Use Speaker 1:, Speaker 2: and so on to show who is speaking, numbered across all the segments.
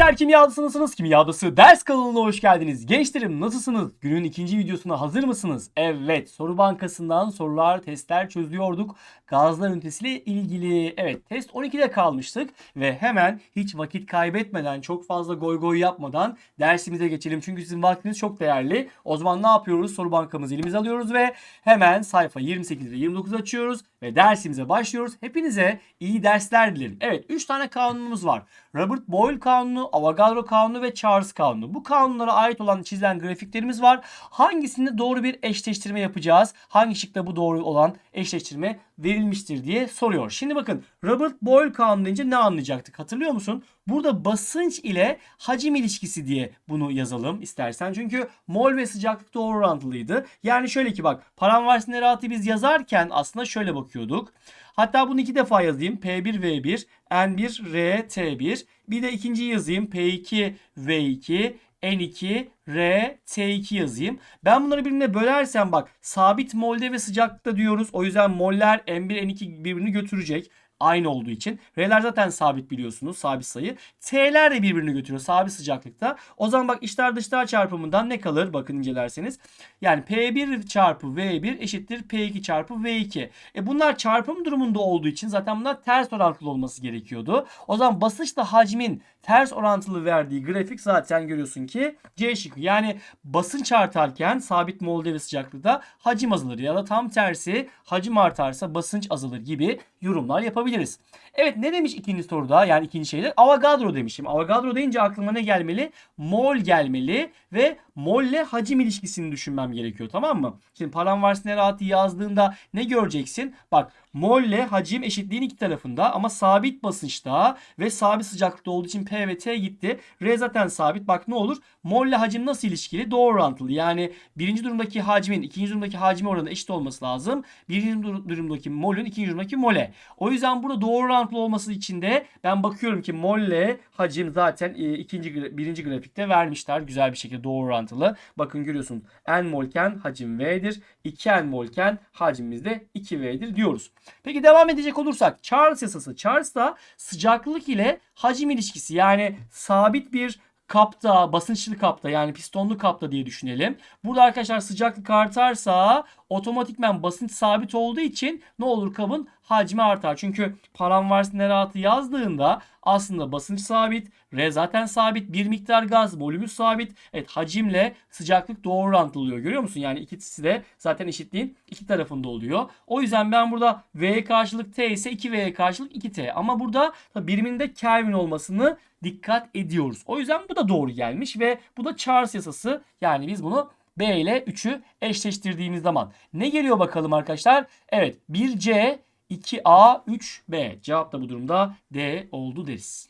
Speaker 1: Gençler kimyadasınız, kimyadası ders kanalına hoş geldiniz. Gençlerim nasılsınız? Günün ikinci videosuna hazır mısınız? Evet, soru bankasından sorular, testler çözüyorduk. Gazlar ünitesiyle ilgili. Evet, test 12'de kalmıştık ve hemen hiç vakit kaybetmeden, çok fazla goy goy yapmadan dersimize geçelim. Çünkü sizin vaktiniz çok değerli. O zaman ne yapıyoruz? Soru bankamızı elimize alıyoruz ve hemen sayfa 28 ve 29 açıyoruz ve dersimize başlıyoruz. Hepinize iyi dersler dilerim. Evet, 3 tane kanunumuz var. Robert Boyle kanunu, Avogadro kanunu ve Charles kanunu. Bu kanunlara ait olan çizilen grafiklerimiz var. Hangisinde doğru bir eşleştirme yapacağız? Hangi şıkta bu doğru olan eşleştirme verilmiştir diye soruyor. Şimdi bakın Robert Boyle kanunu deyince ne anlayacaktık? Hatırlıyor musun? Burada basınç ile hacim ilişkisi diye bunu yazalım istersen. Çünkü mol ve sıcaklık doğru orantılıydı. Yani şöyle ki bak paramvarsin eratı biz yazarken aslında şöyle bakıyorduk. Hatta bunu iki defa yazayım. P1V1, N1, RT1. Bir de ikinciyi yazayım. P2V2, N2, R, T2 yazayım. Ben bunları birbirine bölersem bak sabit molde ve sıcaklıkta diyoruz. O yüzden moller N1, N2 birbirini götürecek aynı olduğu için. R'ler zaten sabit biliyorsunuz. Sabit sayı. T'ler de birbirini götürüyor sabit sıcaklıkta. O zaman bak içler dışlar çarpımından ne kalır? Bakın incelerseniz. Yani P1 çarpı V1 eşittir P2 çarpı V2. E bunlar çarpım durumunda olduğu için zaten bunlar ters orantılı olması gerekiyordu. O zaman basınçla hacmin ters orantılı verdiği grafik zaten görüyorsun ki C şıkkı. Yani basınç artarken sabit molde ve sıcaklıkta hacim azalır ya da tam tersi hacim artarsa basınç azalır gibi yorumlar yapabiliriz. Evet ne demiş ikinci soruda yani ikinci şeyde Avogadro demişim. Avogadro deyince aklıma ne gelmeli? Mol gelmeli ve molle hacim ilişkisini düşünmem gerekiyor tamam mı? Şimdi paramvarsin eratı yazdığında ne göreceksin? Bak molle hacim eşitliğin iki tarafında ama sabit basınçta ve sabit sıcaklıkta olduğu için P ve T gitti. R zaten sabit. Bak ne olur? Molle hacim nasıl ilişkili? Doğru orantılı. Yani birinci durumdaki hacmin ikinci durumdaki hacmi oranı eşit olması lazım. Birinci dur- durumdaki molün ikinci durumdaki mole. O yüzden burada doğru orantılı olması için de ben bakıyorum ki molle hacim zaten e, ikinci birinci grafikte vermişler. Güzel bir şekilde doğru orantılı. Bakın görüyorsunuz n molken hacim V'dir. 2n molken hacmimiz de 2V'dir diyoruz. Peki devam edecek olursak Charles yasası. Charles da sıcaklık ile hacim ilişkisi yani sabit bir kapta, basınçlı kapta yani pistonlu kapta diye düşünelim. Burada arkadaşlar sıcaklık artarsa otomatikmen basınç sabit olduğu için ne olur kabın hacmi artar. Çünkü paramvarsin eratı yazdığında aslında basınç sabit, R zaten sabit, bir miktar gaz, volümü sabit. Evet hacimle sıcaklık doğru orantılı oluyor. Görüyor musun? Yani ikisi de zaten eşitliğin iki tarafında oluyor. O yüzden ben burada V'ye karşılık T ise 2V'ye karşılık 2T. Ama burada biriminde Kelvin olmasını dikkat ediyoruz. O yüzden bu da doğru gelmiş ve bu da Charles yasası. Yani biz bunu B ile 3'ü eşleştirdiğimiz zaman ne geliyor bakalım arkadaşlar? Evet 1C 2A 3B. Cevap da bu durumda D oldu deriz.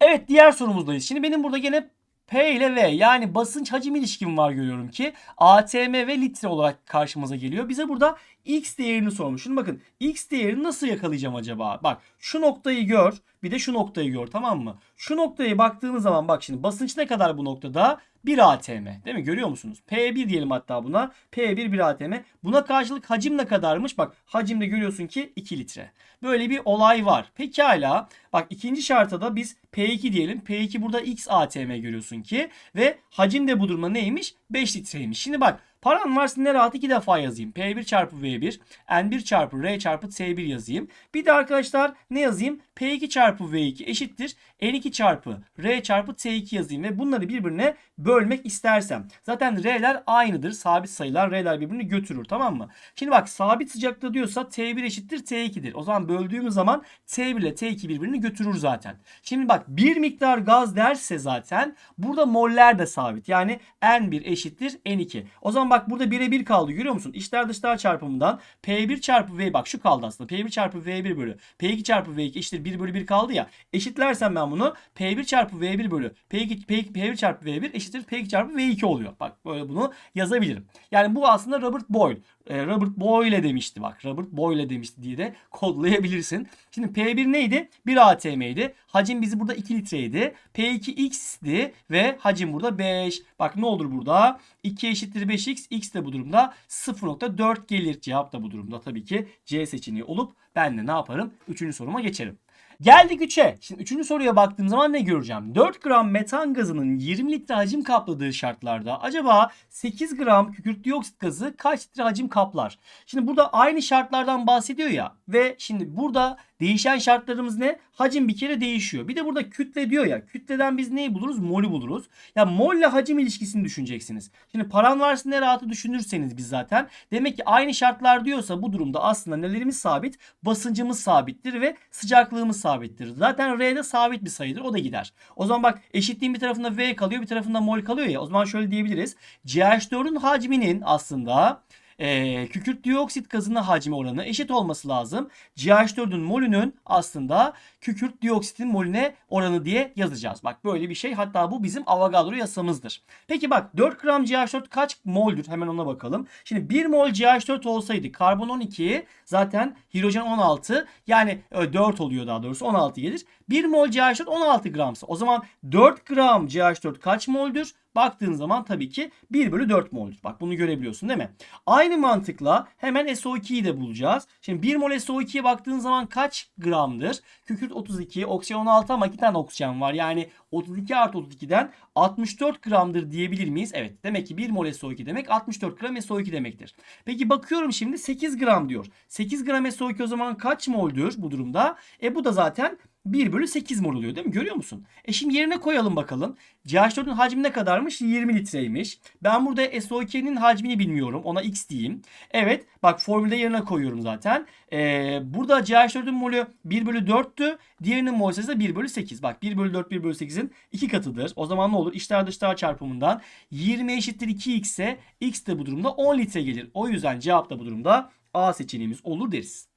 Speaker 1: Evet diğer sorumuzdayız. Şimdi benim burada gene P ile V yani basınç hacim ilişkim var görüyorum ki ATM ve litre olarak karşımıza geliyor. Bize burada X değerini sormuş. Şimdi bakın X değerini nasıl yakalayacağım acaba? Bak şu noktayı gör bir de şu noktayı gör tamam mı? Şu noktaya baktığımız zaman bak şimdi basınç ne kadar bu noktada? 1 ATM değil mi? Görüyor musunuz? P1 diyelim hatta buna. P1 1 ATM. Buna karşılık hacim ne kadarmış? Bak hacimde görüyorsun ki 2 litre. Böyle bir olay var. Pekala. Bak ikinci şarta da biz P2 diyelim. P2 burada X ATM görüyorsun ki. Ve hacim de bu durumda neymiş? 5 litreymiş. Şimdi bak Param varsa ne rahat iki defa yazayım. P1 çarpı V1, N1 çarpı R çarpı T1 yazayım. Bir de arkadaşlar ne yazayım? P2 çarpı V2 eşittir. N2 çarpı R çarpı T2 yazayım ve bunları birbirine bölmek istersem. Zaten R'ler aynıdır. Sabit sayılar R'ler birbirini götürür tamam mı? Şimdi bak sabit sıcaklıkta diyorsa T1 eşittir T2'dir. O zaman böldüğümüz zaman T1 ile T2 birbirini götürür zaten. Şimdi bak bir miktar gaz derse zaten burada moller de sabit. Yani N1 eşittir N2. O zaman bak burada birebir kaldı görüyor musun? İçler dışlar çarpımından P1 çarpı V bak şu kaldı aslında. P1 çarpı V1 bölü P2 çarpı V2 eşittir 1 bölü 1 kaldı ya. Eşitlersem ben bunu P1 çarpı V1 bölü P2, P2 P1 çarpı V1 eşittir P2 çarpı V2 oluyor. Bak böyle bunu yazabilirim. Yani bu aslında Robert Boyle. Ee, Robert Boyle demişti bak. Robert Boyle demişti diye de kodlayabilirsin. Şimdi P1 neydi? 1 ATM'ydi. Hacim bizi burada 2 litreydi. P2 X'ti ve hacim burada 5. Bak ne olur burada? 2 eşittir 5X. X de bu durumda 0.4 gelir. Cevap da bu durumda tabii ki C seçeneği olup ben de ne yaparım? Üçüncü soruma geçerim. Geldik 3'e. Şimdi 3. soruya baktığım zaman ne göreceğim? 4 gram metan gazının 20 litre hacim kapladığı şartlarda acaba 8 gram kükürt dioksit gazı kaç litre hacim kaplar? Şimdi burada aynı şartlardan bahsediyor ya ve şimdi burada değişen şartlarımız ne? Hacim bir kere değişiyor. Bir de burada kütle diyor ya. Kütleden biz neyi buluruz? Molü buluruz. Ya mol ile hacim ilişkisini düşüneceksiniz. Şimdi paran varsa ne rahatı düşünürseniz biz zaten. Demek ki aynı şartlar diyorsa bu durumda aslında nelerimiz sabit? Basıncımız sabittir ve sıcaklığımız sabittir. Zaten R de sabit bir sayıdır. O da gider. O zaman bak eşitliğin bir tarafında V kalıyor bir tarafında mol kalıyor ya. O zaman şöyle diyebiliriz. CH4'ün hacminin aslında e, kükürt dioksit gazının hacmi oranı eşit olması lazım. CH4'ün molünün aslında kükürt dioksitin molüne oranı diye yazacağız. Bak böyle bir şey. Hatta bu bizim Avogadro yasamızdır. Peki bak 4 gram CH4 kaç moldür? Hemen ona bakalım. Şimdi 1 mol CH4 olsaydı karbon 12 zaten hidrojen 16 yani e, 4 oluyor daha doğrusu 16 gelir. 1 mol CH4 16 gramsa o zaman 4 gram CH4 kaç moldür? Baktığın zaman tabii ki 1 bölü 4 mol'dur. Bak bunu görebiliyorsun değil mi? Aynı mantıkla hemen SO2'yi de bulacağız. Şimdi 1 mol SO2'ye baktığın zaman kaç gramdır? Kükürt 32, oksijen 16 ama 2 tane oksijen var. Yani 32 artı 32'den 64 gramdır diyebilir miyiz? Evet. Demek ki 1 mol SO2 demek 64 gram SO2 demektir. Peki bakıyorum şimdi 8 gram diyor. 8 gram SO2 o zaman kaç moldür bu durumda? E bu da zaten 1 bölü 8 mol oluyor değil mi? Görüyor musun? E şimdi yerine koyalım bakalım. CH4'ün hacmi ne kadarmış? 20 litreymiş. Ben burada SO2'nin hacmini bilmiyorum. Ona X diyeyim. Evet bak formülde yerine koyuyorum zaten. Ee, burada CH4'ün molü 1 bölü 4'tü. Diğerinin mol sayısı da 1 bölü 8. Bak 1 bölü 4 1 bölü 8'in 2 katıdır. O zaman ne olur? İçler dışlar çarpımından 20 eşittir 2x ise x de bu durumda 10 litre gelir. O yüzden cevap da bu durumda A seçeneğimiz olur deriz.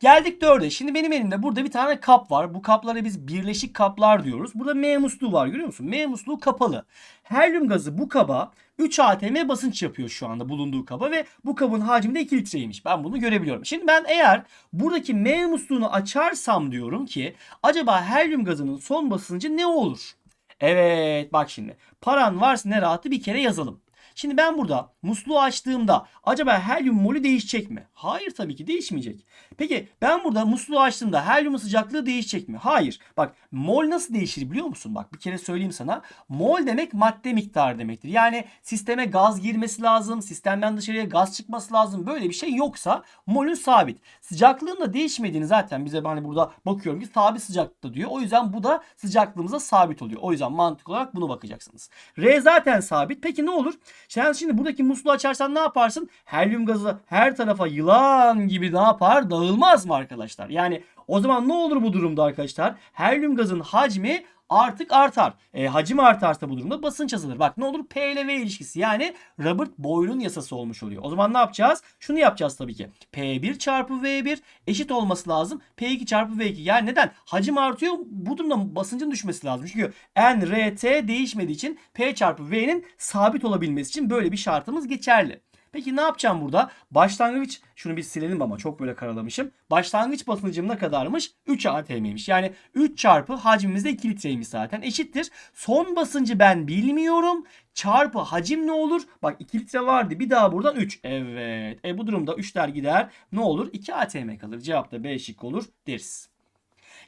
Speaker 1: Geldik 4'e. Şimdi benim elimde burada bir tane kap var. Bu kaplara biz birleşik kaplar diyoruz. Burada M musluğu var görüyor musun? M musluğu kapalı. Helyum gazı bu kaba 3 atm basınç yapıyor şu anda bulunduğu kaba ve bu kabın hacmi de 2 litreymiş. Ben bunu görebiliyorum. Şimdi ben eğer buradaki M musluğunu açarsam diyorum ki acaba helyum gazının son basıncı ne olur? Evet bak şimdi paran varsa ne rahatı bir kere yazalım. Şimdi ben burada musluğu açtığımda acaba helyum molü değişecek mi? Hayır tabii ki değişmeyecek. Peki ben burada musluğu açtığımda helyumun sıcaklığı değişecek mi? Hayır. Bak mol nasıl değişir biliyor musun? Bak bir kere söyleyeyim sana. Mol demek madde miktarı demektir. Yani sisteme gaz girmesi lazım. Sistemden dışarıya gaz çıkması lazım. Böyle bir şey yoksa molün sabit. Sıcaklığın da değişmediğini zaten bize hani burada bakıyorum ki sabit sıcaklıkta diyor. O yüzden bu da sıcaklığımıza sabit oluyor. O yüzden mantık olarak bunu bakacaksınız. R zaten sabit. Peki ne olur? Sen şimdi buradaki musluğu açarsan ne yaparsın? Helyum gazı her tarafa yılan gibi ne yapar? Dağılmaz mı arkadaşlar? Yani o zaman ne olur bu durumda arkadaşlar? Helyum gazın hacmi artık artar. E, hacim artarsa bu durumda basınç azalır. Bak ne olur P ile V ilişkisi yani Robert Boyle'un yasası olmuş oluyor. O zaman ne yapacağız? Şunu yapacağız tabii ki. P1 çarpı V1 eşit olması lazım. P2 çarpı V2. Yani neden? Hacim artıyor. Bu durumda basıncın düşmesi lazım. Çünkü N, R, T değişmediği için P çarpı V'nin sabit olabilmesi için böyle bir şartımız geçerli. Peki ne yapacağım burada? Başlangıç şunu bir silelim ama çok böyle karalamışım. Başlangıç basıncım ne kadarmış? 3 atm'ymiş. Yani 3 çarpı hacmimiz de 2 litreymiş zaten. Eşittir. Son basıncı ben bilmiyorum. Çarpı hacim ne olur? Bak 2 litre vardı. Bir daha buradan 3. Evet. E bu durumda 3'ler gider. Ne olur? 2 atm kalır. Cevap da B şık olur deriz.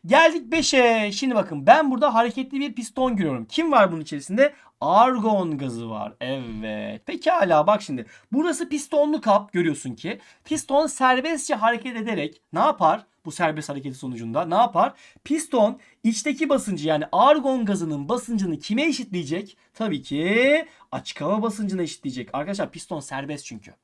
Speaker 1: Geldik 5'e. Şimdi bakın ben burada hareketli bir piston görüyorum. Kim var bunun içerisinde? Argon gazı var. Evet. Pekala bak şimdi. Burası pistonlu kap görüyorsun ki. Piston serbestçe hareket ederek ne yapar? Bu serbest hareketi sonucunda ne yapar? Piston içteki basıncı yani argon gazının basıncını kime eşitleyecek? Tabii ki açık hava basıncına eşitleyecek. Arkadaşlar piston serbest çünkü.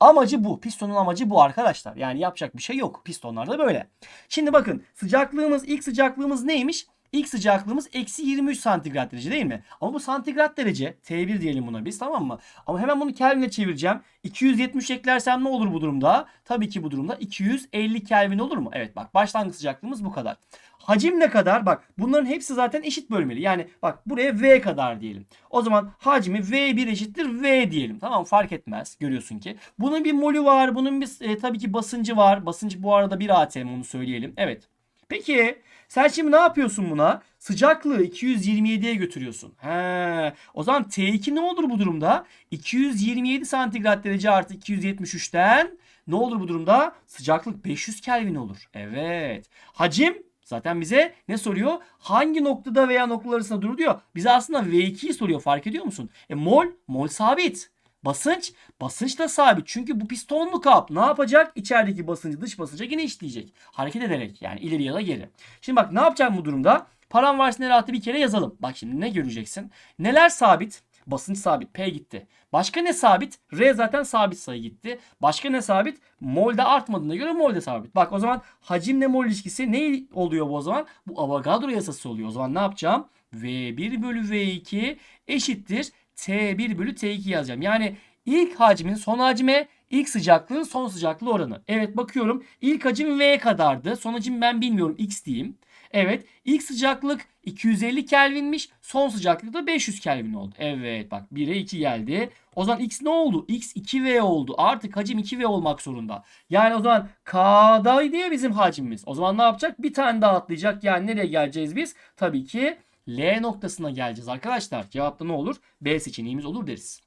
Speaker 1: Amacı bu. Pistonun amacı bu arkadaşlar. Yani yapacak bir şey yok. Pistonlarda böyle. Şimdi bakın sıcaklığımız ilk sıcaklığımız neymiş? İlk sıcaklığımız eksi 23 santigrat derece değil mi? Ama bu santigrat derece T1 diyelim buna biz tamam mı? Ama hemen bunu Kelvin'e çevireceğim. 270 eklersem ne olur bu durumda? Tabii ki bu durumda 250 Kelvin olur mu? Evet bak başlangıç sıcaklığımız bu kadar. Hacim ne kadar? Bak bunların hepsi zaten eşit bölmeli. Yani bak buraya V kadar diyelim. O zaman hacmi V1 eşittir V diyelim. Tamam fark etmez. Görüyorsun ki. Bunun bir molü var. Bunun bir e, tabii ki basıncı var. Basıncı bu arada 1 atm onu söyleyelim. Evet. Peki sen şimdi ne yapıyorsun buna? Sıcaklığı 227'ye götürüyorsun. He. O zaman T2 ne olur bu durumda? 227 santigrat derece artı 273'ten ne olur bu durumda? Sıcaklık 500 Kelvin olur. Evet. Hacim Zaten bize ne soruyor? Hangi noktada veya noktalar arasında durur diyor. Bize aslında V2'yi soruyor fark ediyor musun? E mol, mol sabit. Basınç, basınç da sabit. Çünkü bu pistonlu kap ne yapacak? İçerideki basıncı dış basınca yine işleyecek. Hareket ederek yani ileri ya da geri. Şimdi bak ne yapacağım bu durumda? Param varsa rahatı bir kere yazalım. Bak şimdi ne göreceksin? Neler sabit? Basınç sabit. P gitti. Başka ne sabit? R zaten sabit sayı gitti. Başka ne sabit? Mol de artmadığına göre mol de sabit. Bak o zaman hacimle mol ilişkisi ne oluyor bu o zaman? Bu Avogadro yasası oluyor. O zaman ne yapacağım? V1 bölü V2 eşittir T1 bölü T2 yazacağım. Yani ilk hacmin son hacme ilk sıcaklığın son sıcaklığı oranı. Evet bakıyorum. İlk hacim V kadardı. Son hacim ben bilmiyorum X diyeyim. Evet ilk sıcaklık 250 Kelvin'miş. Son sıcaklık da 500 Kelvin oldu. Evet bak 1'e 2 geldi. O zaman X ne oldu? X 2V oldu. Artık hacim 2V olmak zorunda. Yani o zaman K'daydı ya bizim hacmimiz. O zaman ne yapacak? Bir tane daha atlayacak. Yani nereye geleceğiz biz? Tabii ki L noktasına geleceğiz arkadaşlar. Cevapta ne olur? B seçeneğimiz olur deriz.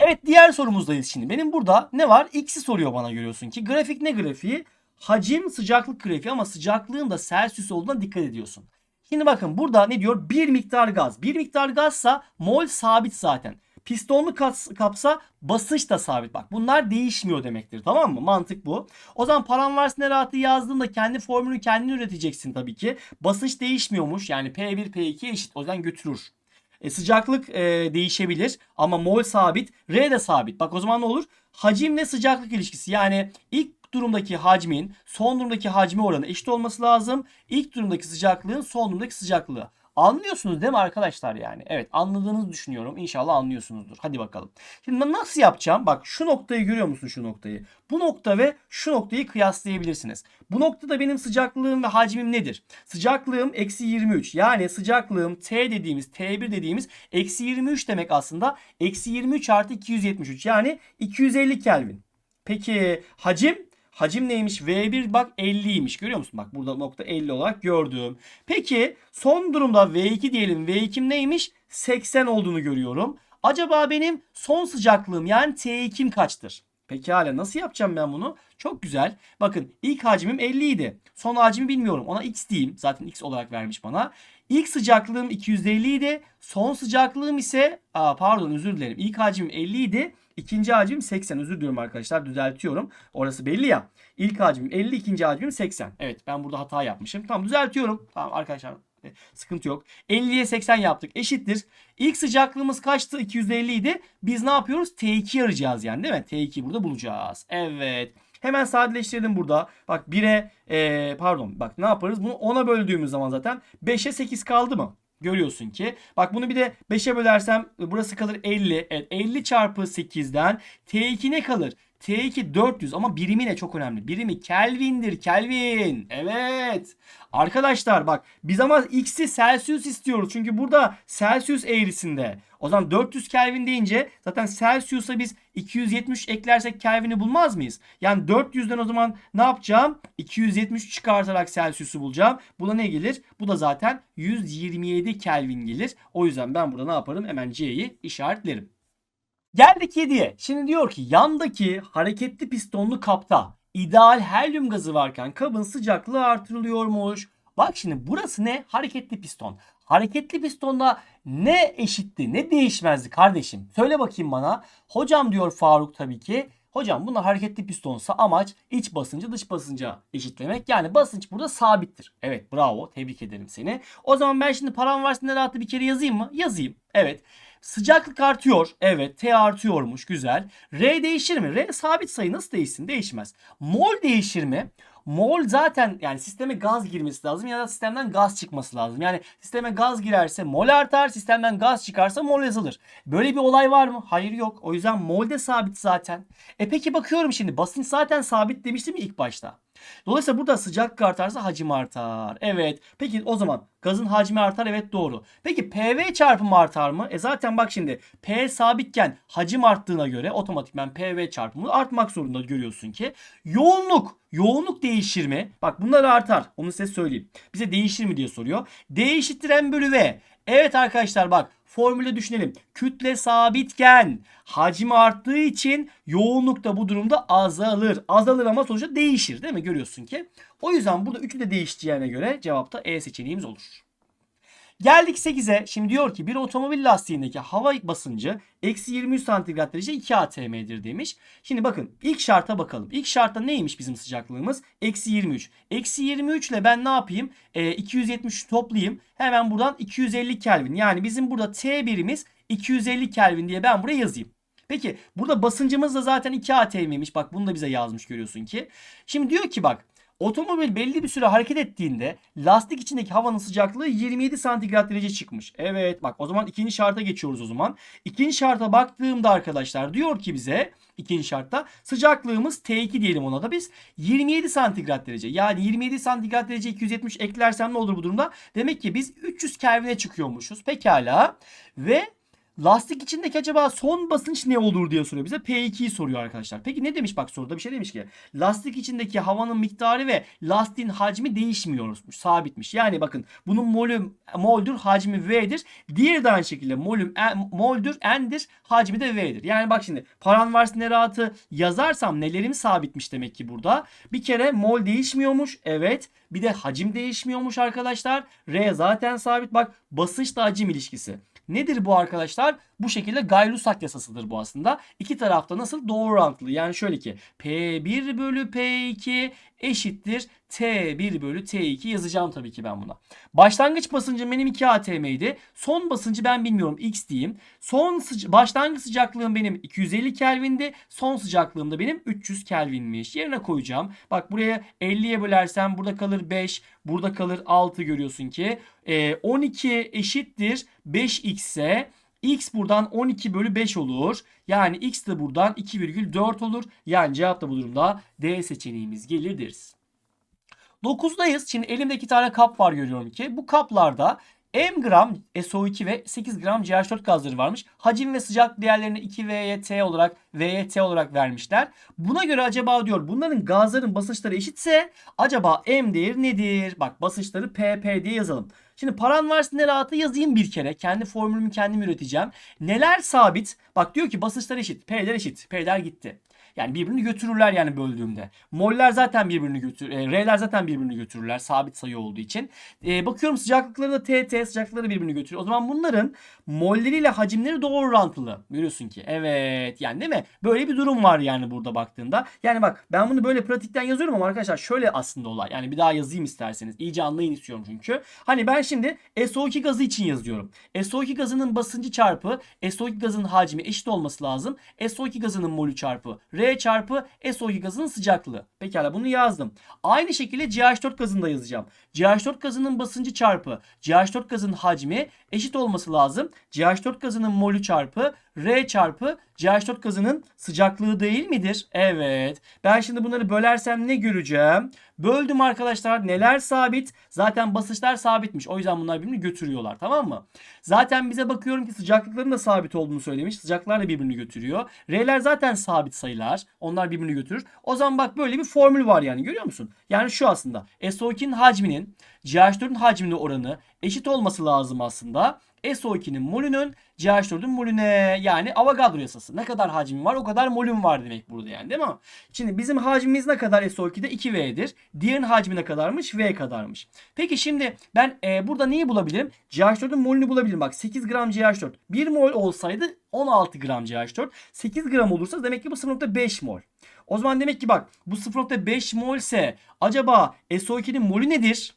Speaker 1: Evet diğer sorumuzdayız şimdi. Benim burada ne var? X'i soruyor bana görüyorsun ki. Grafik ne grafiği? Hacim sıcaklık grafiği ama sıcaklığın da Celsius olduğuna dikkat ediyorsun. Şimdi bakın burada ne diyor? Bir miktar gaz. Bir miktar gazsa mol sabit zaten. Pistonlu kapsa basınç da sabit. Bak bunlar değişmiyor demektir. Tamam mı? Mantık bu. O zaman param varsa ne rahatı yazdığında kendi formülünü kendin üreteceksin tabii ki. Basınç değişmiyormuş. Yani P1 P2 eşit. O yüzden götürür. E, sıcaklık e, değişebilir ama mol sabit. R de sabit. Bak o zaman ne olur? Hacimle sıcaklık ilişkisi. Yani ilk durumdaki hacmin son durumdaki hacmi oranı eşit olması lazım. İlk durumdaki sıcaklığın son durumdaki sıcaklığı. Anlıyorsunuz değil mi arkadaşlar yani? Evet anladığınızı düşünüyorum. İnşallah anlıyorsunuzdur. Hadi bakalım. Şimdi nasıl yapacağım? Bak şu noktayı görüyor musun şu noktayı? Bu nokta ve şu noktayı kıyaslayabilirsiniz. Bu noktada benim sıcaklığım ve hacmim nedir? Sıcaklığım eksi 23. Yani sıcaklığım T dediğimiz T1 dediğimiz eksi 23 demek aslında. Eksi 23 artı 273 yani 250 Kelvin. Peki hacim? Hacim neymiş? V1 bak 50'ymiş. Görüyor musun? Bak burada nokta 50 olarak gördüm. Peki son durumda V2 diyelim. V2 neymiş? 80 olduğunu görüyorum. Acaba benim son sıcaklığım yani T2'm kaçtır? Pekala nasıl yapacağım ben bunu? Çok güzel. Bakın ilk hacmim 50 idi. Son hacmi bilmiyorum. Ona x diyeyim. Zaten x olarak vermiş bana. İlk sıcaklığım 250 idi. Son sıcaklığım ise aa, pardon özür dilerim. İlk hacmim 50 idi. İkinci hacim 80. Özür diliyorum arkadaşlar. Düzeltiyorum. Orası belli ya. İlk hacmim 50, ikinci hacmim 80. Evet ben burada hata yapmışım. Tamam düzeltiyorum. Tamam arkadaşlar sıkıntı yok. 50'ye 80 yaptık. Eşittir. İlk sıcaklığımız kaçtı? 250 idi. Biz ne yapıyoruz? T2 arayacağız yani değil mi? T2 burada bulacağız. Evet. Hemen sadeleştirelim burada. Bak 1'e e, pardon bak ne yaparız? Bunu 10'a böldüğümüz zaman zaten 5'e 8 kaldı mı? Görüyorsun ki. Bak bunu bir de 5'e bölersem burası kalır 50. Evet 50 çarpı 8'den T2 ne kalır? T2 400 ama birimi ne çok önemli. Birimi Kelvin'dir. Kelvin. Evet. Arkadaşlar bak biz ama X'i Celsius istiyoruz. Çünkü burada Celsius eğrisinde. O zaman 400 Kelvin deyince zaten Celsius'a biz 270 eklersek Kelvin'i bulmaz mıyız? Yani 400'den o zaman ne yapacağım? 270 çıkartarak Celsius'u bulacağım. Buna ne gelir? Bu da zaten 127 Kelvin gelir. O yüzden ben burada ne yaparım? Hemen C'yi işaretlerim. Geldik 7'ye. Şimdi diyor ki yandaki hareketli pistonlu kapta ideal helyum gazı varken kabın sıcaklığı artırılıyormuş. Bak şimdi burası ne? Hareketli piston. Hareketli pistonda ne eşitti, ne değişmezdi kardeşim? Söyle bakayım bana. Hocam diyor Faruk tabii ki. Hocam bunlar hareketli pistonsa amaç iç basıncı dış basınca eşitlemek. Yani basınç burada sabittir. Evet bravo tebrik ederim seni. O zaman ben şimdi param varsa ne rahatlı bir kere yazayım mı? Yazayım. Evet. Sıcaklık artıyor. Evet T artıyormuş güzel. R değişir mi? R sabit sayı nasıl değişsin? Değişmez. Mol değişir mi? Mol zaten yani sisteme gaz girmesi lazım ya da sistemden gaz çıkması lazım. Yani sisteme gaz girerse mol artar, sistemden gaz çıkarsa mol yazılır. Böyle bir olay var mı? Hayır yok. O yüzden mol de sabit zaten. E peki bakıyorum şimdi basınç zaten sabit demiştim ilk başta. Dolayısıyla burada sıcaklık artarsa hacim artar. Evet. Peki o zaman gazın hacmi artar. Evet doğru. Peki PV çarpımı artar mı? E zaten bak şimdi P sabitken hacim arttığına göre otomatikman PV çarpımı artmak zorunda görüyorsun ki. Yoğunluk. Yoğunluk değişir mi? Bak bunlar artar. Onu size söyleyeyim. Bize değişir mi diye soruyor. D M bölü V. Evet arkadaşlar bak formülü düşünelim. Kütle sabitken hacim arttığı için yoğunluk da bu durumda azalır. Azalır ama sonuçta değişir değil mi? Görüyorsun ki. O yüzden burada 3'ü de değişeceğine göre cevapta E seçeneğimiz olur. Geldik 8'e. Şimdi diyor ki bir otomobil lastiğindeki hava basıncı eksi 23 santigrat derece 2 atm'dir demiş. Şimdi bakın ilk şarta bakalım. İlk şartta neymiş bizim sıcaklığımız? Eksi 23. Eksi 23 ile ben ne yapayım? E, 270 toplayayım. Hemen buradan 250 Kelvin. Yani bizim burada T birimiz 250 Kelvin diye ben buraya yazayım. Peki burada basıncımız da zaten 2 atm'ymiş. Bak bunu da bize yazmış görüyorsun ki. Şimdi diyor ki bak Otomobil belli bir süre hareket ettiğinde lastik içindeki havanın sıcaklığı 27 santigrat derece çıkmış. Evet bak o zaman ikinci şarta geçiyoruz o zaman. İkinci şarta baktığımda arkadaşlar diyor ki bize ikinci şartta sıcaklığımız T2 diyelim ona da biz 27 santigrat derece. Yani 27 santigrat derece 270 eklersem ne olur bu durumda? Demek ki biz 300 Kelvin'e çıkıyormuşuz. Pekala ve Lastik içindeki acaba son basınç ne olur diye soruyor bize. P2'yi soruyor arkadaşlar. Peki ne demiş bak soruda bir şey demiş ki. Lastik içindeki havanın miktarı ve lastiğin hacmi değişmiyormuş. Sabitmiş. Yani bakın bunun molüm moldür hacmi V'dir. Diğeri de aynı şekilde molüm en, moldür N'dir hacmi de V'dir. Yani bak şimdi paranvars neratı yazarsam nelerimi sabitmiş demek ki burada. Bir kere mol değişmiyormuş. Evet. Bir de hacim değişmiyormuş arkadaşlar. R zaten sabit. Bak basınçla hacim ilişkisi. Nedir bu arkadaşlar? Bu şekilde Gay-Lussac yasasıdır bu aslında. İki tarafta nasıl? Doğru orantılı. Yani şöyle ki P1 bölü P2 eşittir T1 bölü T2 yazacağım tabii ki ben buna. Başlangıç basıncım benim 2 atm'ydi. Son basıncı ben bilmiyorum X diyeyim. Son sıca başlangıç sıcaklığım benim 250 Kelvin'di. Son sıcaklığım da benim 300 Kelvin'miş. Yerine koyacağım. Bak buraya 50'ye bölersem burada kalır 5. Burada kalır 6 görüyorsun ki. E, 12 eşittir 5x ise X buradan 12 bölü 5 olur. Yani X de buradan 2,4 olur. Yani cevap da bu durumda D seçeneğimiz gelir deriz. 9'dayız. Şimdi elimde iki tane kap var görüyorum ki. Bu kaplarda M gram SO2 ve 8 gram CH4 gazları varmış. Hacim ve sıcak değerlerini 2 VYT olarak VYT olarak vermişler. Buna göre acaba diyor bunların gazların basınçları eşitse acaba M değeri nedir? Bak basınçları PP diye yazalım. Şimdi paranvars neratı yazayım bir kere. Kendi formülümü kendim üreteceğim. Neler sabit? Bak diyor ki basınçlar eşit. P'ler eşit. P'ler gitti. Yani birbirini götürürler yani böldüğümde. Moller zaten birbirini götür, e, R'ler zaten birbirini götürürler sabit sayı olduğu için. E, bakıyorum sıcaklıkları da TT sıcaklıkları birbirini götürüyor. O zaman bunların molleriyle hacimleri doğru orantılı. Görüyorsun ki. Evet yani değil mi? Böyle bir durum var yani burada baktığında. Yani bak ben bunu böyle pratikten yazıyorum ama arkadaşlar şöyle aslında olay. Yani bir daha yazayım isterseniz. İyice anlayın istiyorum çünkü. Hani ben şimdi SO2 gazı için yazıyorum. SO2 gazının basıncı çarpı SO2 gazının hacmi eşit olması lazım. SO2 gazının molü çarpı R çarpı SO2 gazının sıcaklığı. Pekala bunu yazdım. Aynı şekilde CH4 gazını da yazacağım. CH4 gazının basıncı çarpı CH4 gazının hacmi eşit olması lazım. CH4 gazının molü çarpı R çarpı CH4 gazının sıcaklığı değil midir? Evet. Ben şimdi bunları bölersem ne göreceğim? Böldüm arkadaşlar. Neler sabit? Zaten basınçlar sabitmiş. O yüzden bunlar birbirini götürüyorlar. Tamam mı? Zaten bize bakıyorum ki sıcaklıkların da sabit olduğunu söylemiş. Sıcaklıklar da birbirini götürüyor. R'ler zaten sabit sayılar. Onlar birbirini götürür. O zaman bak böyle bir formül var yani. Görüyor musun? Yani şu aslında. SO2'nin hacminin CH4'ün hacmine oranı eşit olması lazım aslında. SO2'nin molünün CH4'ün molüne yani Avogadro yasası. Ne kadar hacmin var o kadar molün var demek burada yani değil mi? Şimdi bizim hacmimiz ne kadar SO2'de 2V'dir. Diğerinin hacmi ne kadarmış? V kadarmış. Peki şimdi ben e, burada neyi bulabilirim? CH4'ün molünü bulabilirim. Bak 8 gram CH4. 1 mol olsaydı 16 gram CH4. 8 gram olursa demek ki bu 0.5 mol. O zaman demek ki bak bu 0.5 mol ise acaba SO2'nin molü nedir?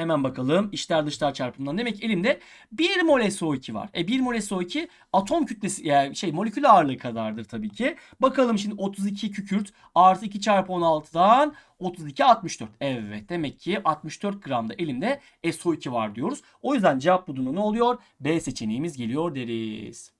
Speaker 1: Hemen bakalım içler dışlar çarpımından. Demek elimde 1 mol SO2 var. E 1 mol SO2 atom kütlesi yani şey molekül ağırlığı kadardır tabii ki. Bakalım şimdi 32 kükürt artı 2 çarpı 16'dan 32 64. Evet demek ki 64 gramda elimde SO2 var diyoruz. O yüzden cevap bulduğunda ne oluyor? B seçeneğimiz geliyor deriz.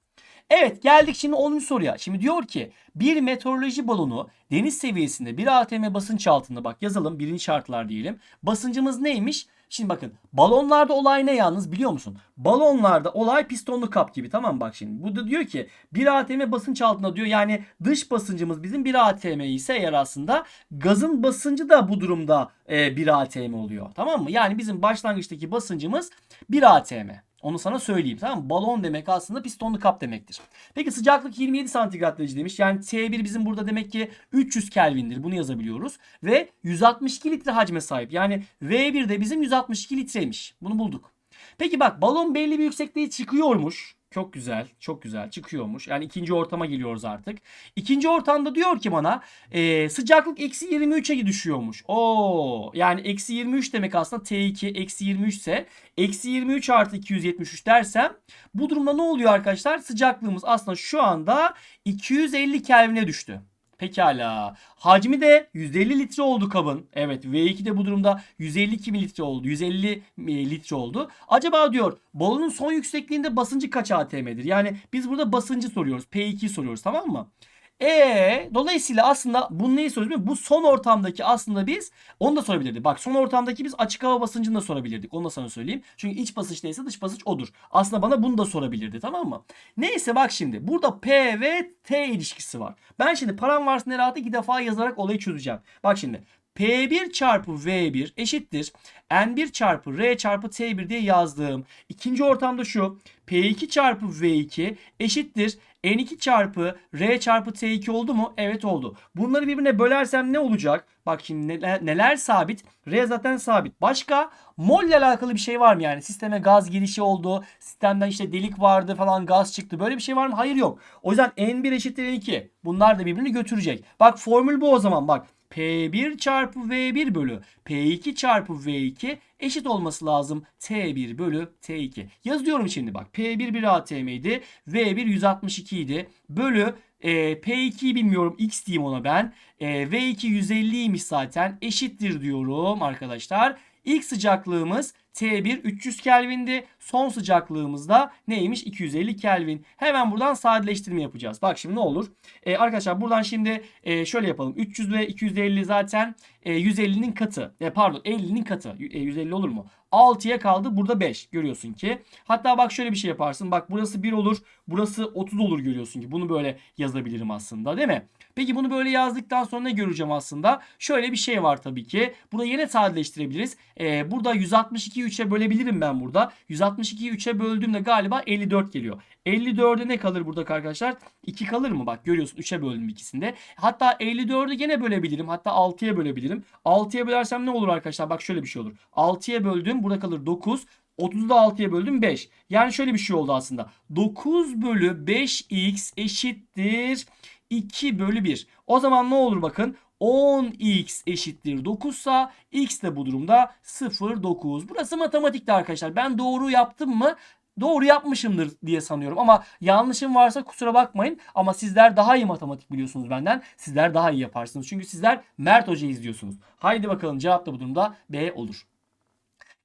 Speaker 1: Evet geldik şimdi 10. soruya. Şimdi diyor ki bir meteoroloji balonu deniz seviyesinde 1 atm basınç altında bak yazalım birinci şartlar diyelim. Basıncımız neymiş? Şimdi bakın balonlarda olay ne yalnız biliyor musun? Balonlarda olay pistonlu kap gibi tamam bak şimdi. Bu da diyor ki 1 atm basınç altında diyor. Yani dış basıncımız bizim 1 atm ise eğer aslında gazın basıncı da bu durumda e, 1 atm oluyor. Tamam mı? Yani bizim başlangıçtaki basıncımız 1 atm. Onu sana söyleyeyim tamam mı? Balon demek aslında pistonlu kap demektir. Peki sıcaklık 27 santigrat derece demiş. Yani T1 bizim burada demek ki 300 Kelvin'dir. Bunu yazabiliyoruz. Ve 162 litre hacme sahip. Yani V1 de bizim 162 litreymiş. Bunu bulduk. Peki bak balon belli bir yüksekliğe çıkıyormuş. Çok güzel, çok güzel çıkıyormuş. Yani ikinci ortama geliyoruz artık. İkinci ortamda diyor ki bana e, sıcaklık eksi 23'e düşüyormuş. Oo, yani eksi 23 demek aslında T2 eksi 23 ise eksi 23 artı 273 dersem bu durumda ne oluyor arkadaşlar? Sıcaklığımız aslında şu anda 250 Kelvin'e düştü. Pekala. Hacmi de 150 litre oldu kabın. Evet V2 de bu durumda 152 mililitre oldu. 150 litre oldu. Acaba diyor balonun son yüksekliğinde basıncı kaç atm'dir? Yani biz burada basıncı soruyoruz. P2'yi soruyoruz tamam mı? E dolayısıyla aslında bunu neyi soruyoruz? Bu son ortamdaki aslında biz onu da sorabilirdik. Bak son ortamdaki biz açık hava basıncını da sorabilirdik. Onu da sana söyleyeyim. Çünkü iç basınç neyse dış basınç odur. Aslında bana bunu da sorabilirdi tamam mı? Neyse bak şimdi burada P ve T ilişkisi var. Ben şimdi param varsa rahatı iki defa yazarak olayı çözeceğim. Bak şimdi P1 çarpı V1 eşittir. N1 çarpı R çarpı T1 diye yazdığım. İkinci ortamda şu. P2 çarpı V2 eşittir. N2 çarpı R çarpı T2 oldu mu? Evet oldu. Bunları birbirine bölersem ne olacak? Bak şimdi neler, neler sabit? R zaten sabit. Başka mol ile alakalı bir şey var mı yani? Sisteme gaz girişi oldu. Sistemden işte delik vardı falan gaz çıktı. Böyle bir şey var mı? Hayır yok. O yüzden N1 eşittir N2. Bunlar da birbirini götürecek. Bak formül bu o zaman bak. P1 çarpı V1 bölü P2 çarpı V2 eşit olması lazım T1 bölü T2. Yazıyorum şimdi bak. P1 1 atm idi. V1 162 idi. Bölü e, P2'yi bilmiyorum. X diyeyim ona ben. E, V2 150'ymiş zaten. Eşittir diyorum arkadaşlar. İlk sıcaklığımız T1 300 Kelvin'di. Son sıcaklığımız da neymiş? 250 Kelvin. Hemen buradan sadeleştirme yapacağız. Bak şimdi ne olur? Ee, arkadaşlar buradan şimdi e, şöyle yapalım. 300 ve 250 zaten e, 150'nin katı. E, pardon 50'nin katı. E, 150 olur mu? 6'ya kaldı. Burada 5 görüyorsun ki. Hatta bak şöyle bir şey yaparsın. Bak burası 1 olur. Burası 30 olur görüyorsun ki. Bunu böyle yazabilirim aslında değil mi? Peki bunu böyle yazdıktan sonra ne göreceğim aslında? Şöyle bir şey var tabii ki. Burada yine sadeleştirebiliriz. Ee, burada 162'yi 3'e bölebilirim ben burada. 162'yi 3'e böldüğümde galiba 54 geliyor. 54'e ne kalır burada arkadaşlar? 2 kalır mı? Bak görüyorsun 3'e böldüm ikisinde. Hatta 54'ü gene bölebilirim. Hatta 6'ya bölebilirim. 6'ya bölersem ne olur arkadaşlar? Bak şöyle bir şey olur. 6'ya böldüm. Burada kalır 9. 30'u da 6'ya böldüm 5. Yani şöyle bir şey oldu aslında. 9 bölü 5x eşittir 2 bölü 1. O zaman ne olur bakın. 10x eşittir 9 sa x de bu durumda 0,9. Burası matematikte arkadaşlar. Ben doğru yaptım mı? Doğru yapmışımdır diye sanıyorum ama yanlışım varsa kusura bakmayın ama sizler daha iyi matematik biliyorsunuz benden. Sizler daha iyi yaparsınız. Çünkü sizler Mert Hoca izliyorsunuz. Haydi bakalım cevap da bu durumda B olur.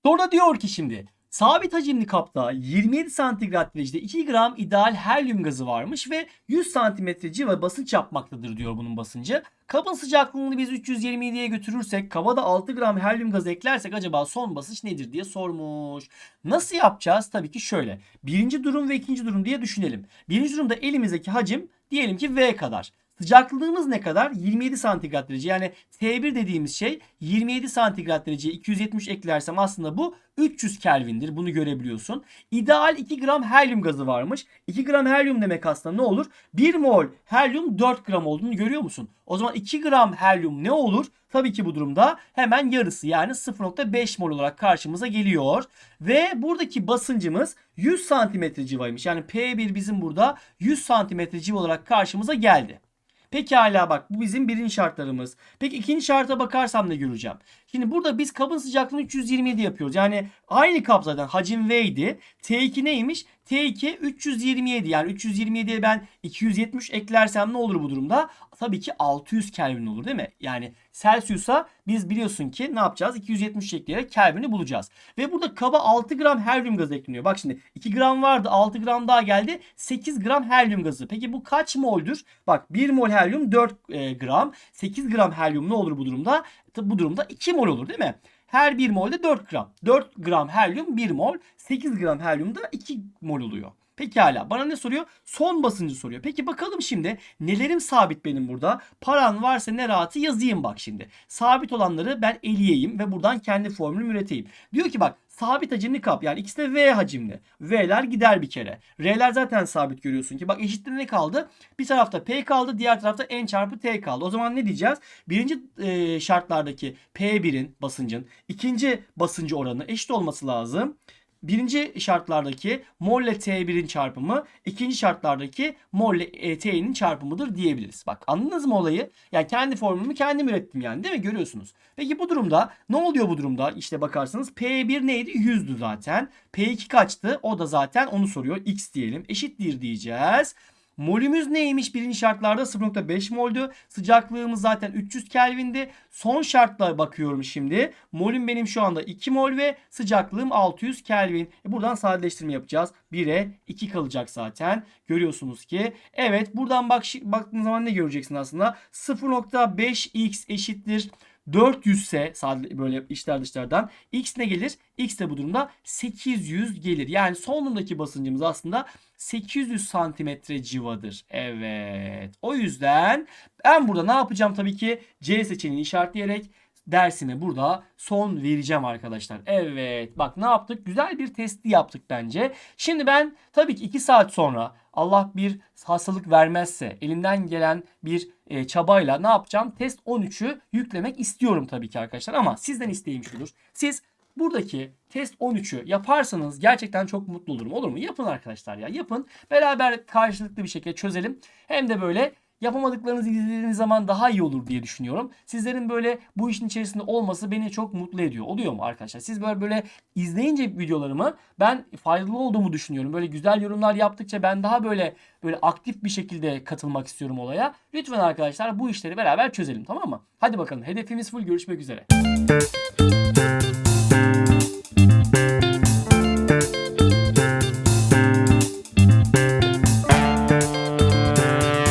Speaker 1: Sonra diyor ki şimdi Sabit hacimli kapta 27 santigrat derecede 2 gram ideal helyum gazı varmış ve 100 santimetre civa basınç yapmaktadır diyor bunun basıncı. Kabın sıcaklığını biz 327'ye götürürsek kaba da 6 gram helyum gazı eklersek acaba son basınç nedir diye sormuş. Nasıl yapacağız? Tabii ki şöyle. Birinci durum ve ikinci durum diye düşünelim. Birinci durumda elimizdeki hacim diyelim ki V kadar. Sıcaklığımız ne kadar? 27 santigrat derece. Yani T1 dediğimiz şey 27 santigrat dereceye 270 eklersem aslında bu 300 Kelvin'dir. Bunu görebiliyorsun. İdeal 2 gram helyum gazı varmış. 2 gram helyum demek aslında ne olur? 1 mol helyum 4 gram olduğunu görüyor musun? O zaman 2 gram helyum ne olur? Tabii ki bu durumda hemen yarısı yani 0.5 mol olarak karşımıza geliyor. Ve buradaki basıncımız 100 santimetre civaymış. Yani P1 bizim burada 100 santimetre civa olarak karşımıza geldi. Peki hala bak bu bizim birinci şartlarımız. Peki ikinci şarta bakarsam ne göreceğim? Şimdi burada biz kabın sıcaklığını 327 yapıyoruz. Yani aynı kap zaten hacim V idi. T2 neymiş? T2 327 yani 327'ye ben 270 eklersem ne olur bu durumda? Tabii ki 600 Kelvin olur değil mi? Yani Celsius'a biz biliyorsun ki ne yapacağız? 270 ekleyerek Kelvin'i bulacağız. Ve burada kaba 6 gram helyum gazı ekleniyor. Bak şimdi 2 gram vardı 6 gram daha geldi 8 gram helyum gazı. Peki bu kaç moldür? Bak 1 mol helyum 4 e, gram 8 gram helyum ne olur bu durumda? Bu durumda 2 mol olur değil mi? Her 1 molde 4 gram. 4 gram helyum 1 mol. 8 gram helyum da 2 mol oluyor. Pekala bana ne soruyor? Son basıncı soruyor. Peki bakalım şimdi nelerim sabit benim burada? Paran varsa ne rahatı yazayım bak şimdi. Sabit olanları ben eleyeyim ve buradan kendi formülümü üreteyim. Diyor ki bak sabit hacimli kap. Yani ikisi de V hacimli. V'ler gider bir kere. R'ler zaten sabit görüyorsun ki. Bak eşittir ne kaldı? Bir tarafta P kaldı. Diğer tarafta N çarpı T kaldı. O zaman ne diyeceğiz? Birinci e, şartlardaki P1'in basıncın ikinci basıncı oranı eşit olması lazım. Birinci şartlardaki mol ile T1'in çarpımı ikinci şartlardaki mol ile e, T'nin çarpımıdır diyebiliriz. Bak anladınız mı olayı? Yani kendi formülümü kendim ürettim yani değil mi? Görüyorsunuz. Peki bu durumda ne oluyor bu durumda? İşte bakarsanız P1 neydi? 100'dü zaten. P2 kaçtı? O da zaten onu soruyor. X diyelim. Eşittir diyeceğiz. Molümüz neymiş? Birinci şartlarda 0.5 moldü. Sıcaklığımız zaten 300 Kelvin'di. Son şartlara bakıyorum şimdi. Molüm benim şu anda 2 mol ve sıcaklığım 600 Kelvin. E buradan sadeleştirme yapacağız. 1'e 2 kalacak zaten. Görüyorsunuz ki. Evet buradan bak baktığınız zaman ne göreceksin aslında? 0.5x eşittir 400 ise böyle içler dışlardan x ne gelir? X de bu durumda 800 gelir. Yani solundaki basıncımız aslında 800 santimetre civadır. Evet. O yüzden ben burada ne yapacağım tabii ki C seçeneğini işaretleyerek dersime burada son vereceğim arkadaşlar. Evet bak ne yaptık? Güzel bir testi yaptık bence. Şimdi ben tabii ki 2 saat sonra Allah bir hastalık vermezse elimden gelen bir e, çabayla ne yapacağım? Test 13'ü yüklemek istiyorum tabii ki arkadaşlar ama sizden isteğim şudur. Siz buradaki test 13'ü yaparsanız gerçekten çok mutlu olurum. Olur mu? Yapın arkadaşlar ya. Yapın. Beraber karşılıklı bir şekilde çözelim. Hem de böyle yapamadıklarınızı izlediğiniz zaman daha iyi olur diye düşünüyorum. Sizlerin böyle bu işin içerisinde olması beni çok mutlu ediyor. Oluyor mu arkadaşlar? Siz böyle böyle izleyince videolarımı ben faydalı olduğumu düşünüyorum. Böyle güzel yorumlar yaptıkça ben daha böyle böyle aktif bir şekilde katılmak istiyorum olaya. Lütfen arkadaşlar bu işleri beraber çözelim tamam mı? Hadi bakalım hedefimiz full görüşmek üzere.